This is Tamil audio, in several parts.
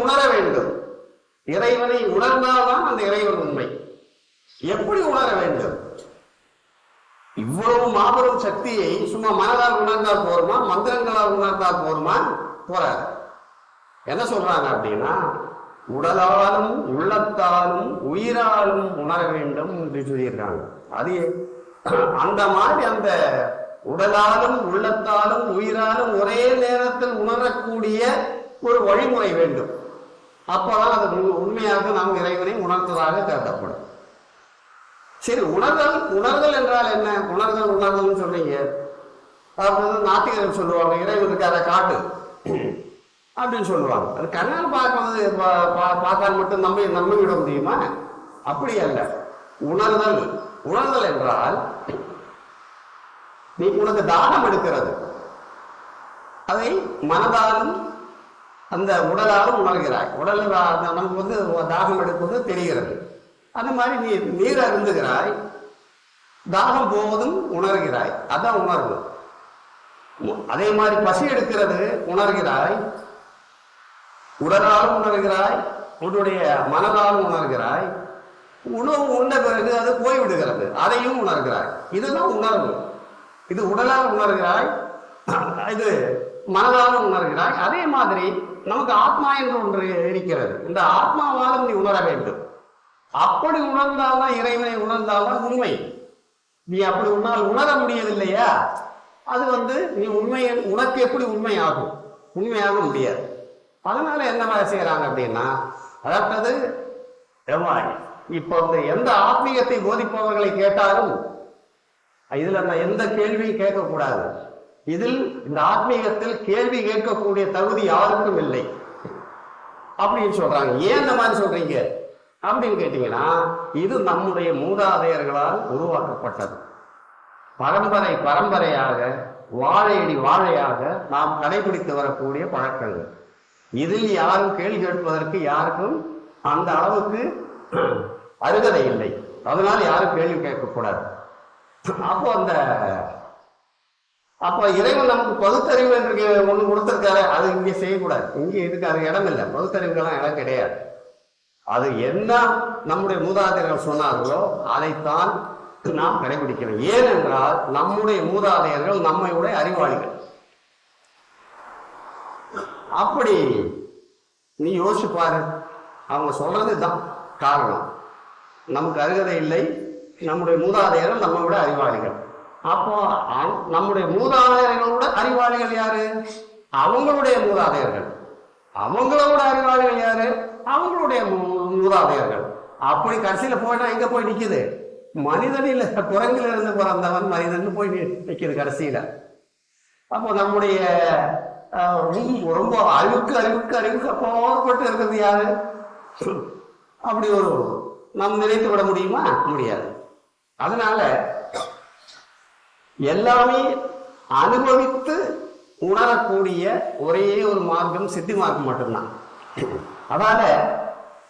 உணர வேண்டும். இறைவனை உணர்ந்தால்தான் அந்த இறைவன் உண்மை. எப்படி உணர வேண்டும்? இவ்வளவு மாபெரும் சக்தியை சும்மா மனதால் உணர்ந்தால் போருமா மந்திரங்களால் உணர்ந்தால் போருமா? போறாரு. என்ன சொல்றாங்க அப்படின்னா உடலாலும் உள்ளத்தாலும் உயிராலும் உணர வேண்டும் என்று சொல்லியிருக்காங்க. அது அந்த மாதிரி அந்த உடலாலும் உள்ளத்தாலும் உயிராலும் ஒரே நேரத்தில் உணரக்கூடிய ஒரு வழிமுறை வேண்டும். அப்போதான் அது உண்- உண்மையாக நாம் இறைவனை உணர்த்ததாக கருதப்படும். சரி உணர்தல் உணர்தல் என்றால் என்ன? உணர்தல் உணர்தல்னு சொல்றீங்க அதாவது நாத்திகர்கள் சொல்லுவாங்க இறைவனுக்கு அதை காட்டு. அப்படின்னு சொல்லுவாங்க. அது கண்ணால் பார்க்கறது பா- பா- பார்த்தால் மட்டும் நம்ம நம்பி விட முடியுமா? அப்படி அல்ல. உணர்தல் உணர்தல் என்றால் நீ உனக்கு தானம் எடுக்கிறது. அதை மனதாலும் அந்த உடலால் உணர்கிறாய். உடல் நமக்கு வந்து தாகம் எடுப்பது தெரிகிறது. அந்த மாதிரி நீ நீர் அருந்துகிறாய். தாகம் போவதும் உணர்கிறாய். அதான் உணர்வு. அதே மாதிரி பசி எடுக்கிறது உணர்கிறாய். உடலாலும் உணர்கிறாய். உன்னுடைய மனதாலும் உணர்கிறாய். உணவு உண்ட பிறகு அது போய்விடுகிறது. அதையும் உணர்கிறாய். இதுதான் உணர்வு. இது உடலால் உணர்கிறாய். இது மனதாலும் உணர்கிறாய் அதே மாதிரி நமக்கு ஆத்மா என்று ஒன்று இருக்கிறது. இந்த ஆத்மாவாலும் நீ உணர வேண்டும். அப்படி உணர்ந்தால்தான் இறைவனை உணர்ந்தால்தான் உண்மை. நீ அப்படி உன்னால் உணர முடியவில்லையா? அது வந்து நீ உண்மையை உனக்கு எப்படி உண்மையாகும்? உண்மையாக முடியாது. அதனால என்ன செய்யறாங்க அப்படின்னா அதாவது எவ்வாறு? இப்போ வந்து எந்த ஆத்மீகத்தை போதிப்பவர்களை கேட்டாலும் இதுல நான் எந்த கேள்வியும் கேட்கக்கூடாது. இதில் இந்த ஆத்மீகத்தில் கேள்வி கேட்கக்கூடிய தகுதி யாருக்கும் இல்லை. அப்படின்னு சொல்றாங்க. ஏன் இந்த மாதிரி சொல்றீங்க? அப்படின்னு கேட்டீங்கன்னா இது நம்முடைய மூதாதையர்களால் உருவாக்கப்பட்டது. பரம்பரை பரம்பரையாக வாழையடி வாழையாக நாம் கடைபிடித்து வரக்கூடிய பழக்கங்கள். இதில் யாரும் கேள்வி கேட்பதற்கு யாருக்கும் அந்த அளவுக்கு அருகதை இல்லை. அதனால் யாரும் கேள்வி கேட்கக்கூடாது. அப்போ அந்த அப்போ இறைவன் நமக்கு பகுத்தறிவு என்று ஒண்ணு கொடுத்திருக்காரு. அது இங்கே செய்யக்கூடாது. இங்கே இதுக்கு அது இடம் இல்லை. பகுத்தறிவுக்கெல்லாம் இடம் கிடையாது. அது என்ன நம்முடைய மூதாதையர்கள் சொன்னார்களோ அதைத்தான் நாம் கடைபிடிக்கிறோம். ஏனென்றால் நம்முடைய மூதாதையர்கள் நம்மை விட அறிவாளிகள். அப்படி நீ யோசிச்சு பாரு. அவங்க சொல்றது தான் காரணம். நமக்கு அருகதை இல்லை. நம்முடைய மூதாதையர்கள் நம்ம விட அறிவாளிகள். அப்போ அவ- நம்முடைய மூதாதையர்களோட அறிவாளிகள் யாரு? அவங்களுடைய மூதாதையர்கள். அவங்களோட அறிவாளிகள் யாரு? அவங்களுடைய மூதாதையர்கள். அப்படி கடைசியில போயிட்டா எங்க போய் நிக்குது? மனிதனில் குரங்கில இருந்து பிறந்தவன் மனிதன் போய் நிக்குது கடைசியில. அப்போ நம்முடைய ரொம்ப- ரொம்ப அழுக்கு அழுக்கு அழுக்கு போகப்பட்டு இருக்கிறது யாரு? அப்படி ஒரு நாம் நினைத்து விட முடியுமா? முடியாது. அதனால எல்லாமே அனுபவித்து உணரக்கூடிய ஒரே ஒரு மார்க்கம் சித்தி மார்க்கம் மட்டும்தான். அதால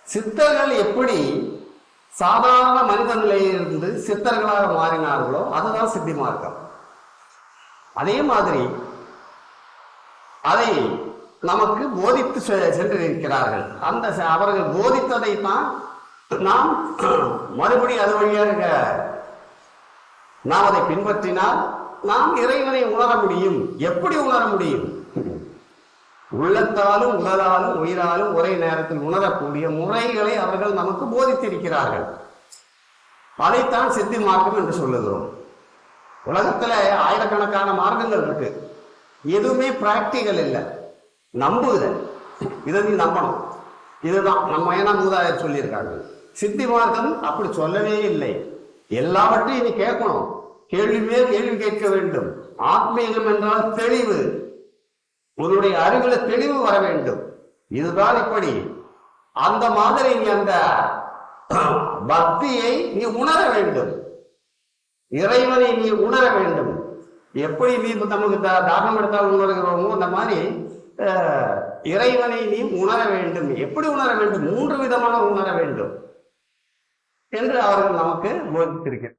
சித்தர்கள் எப்படி சாதாரண மனித நிலையிலிருந்து சித்தர்களாக மாறினார்களோ அதுதான் சித்தி மார்க்கம். அதே மாதிரி அதை நமக்கு போதித்து செ- சென்றிருக்கிறார்கள். அந்த அவர்கள் போதித்ததை தான் நாம் மறுபடியும் அது வழியாக நாம் அதை பின்பற்றினால் நாம் இறைவனை உணர முடியும். எப்படி உணர முடியும்? உள்ளத்தாலும் உடலாலும் உயிராலும் ஒரே நேரத்தில் உணரக்கூடிய முறைகளை அவர்கள் நமக்கு போதித்திருக்கிறார்கள். அதைத்தான் சித்தி மார்க்கம் என்று சொல்லுகிறோம். உலகத்துல ஆயிரக்கணக்கான மார்க்கங்கள் இருக்கு. எதுவுமே பிராக்டிக்கல் இல்லை. நம்புதல் இதை நீ நம்பணும். இதுதான். நம்ம ஏன்னா மூதாதையர் சொல்லியிருக்காங்க. சித்தி மார்க்கம் அப்படி சொல்லவே இல்லை. எல்லாவற்றையும் நீ கேட்கணும். கேள்வி மேல் கேள்வி கேட்க வேண்டும்? ஆத்மீகம் என்றால் தெளிவு. உன்னுடைய அறிவுல தெளிவு வர வேண்டும். இதுதான் இப்படி. அந்த மாதிரி நீ அந்த பக்தியை நீ உணர வேண்டும். இறைவனை நீ உணர வேண்டும். எப்படி நீ நமக்கு தா- எடுத்தால் உணர்கிறோமோ அந்த மாதிரி இறைவனை நீ உணர வேண்டும். எப்படி உணர வேண்டும்? மூன்று விதமான உணர வேண்டும். என்று அவர்கள் நமக்கு போதித்திருக்கிறார்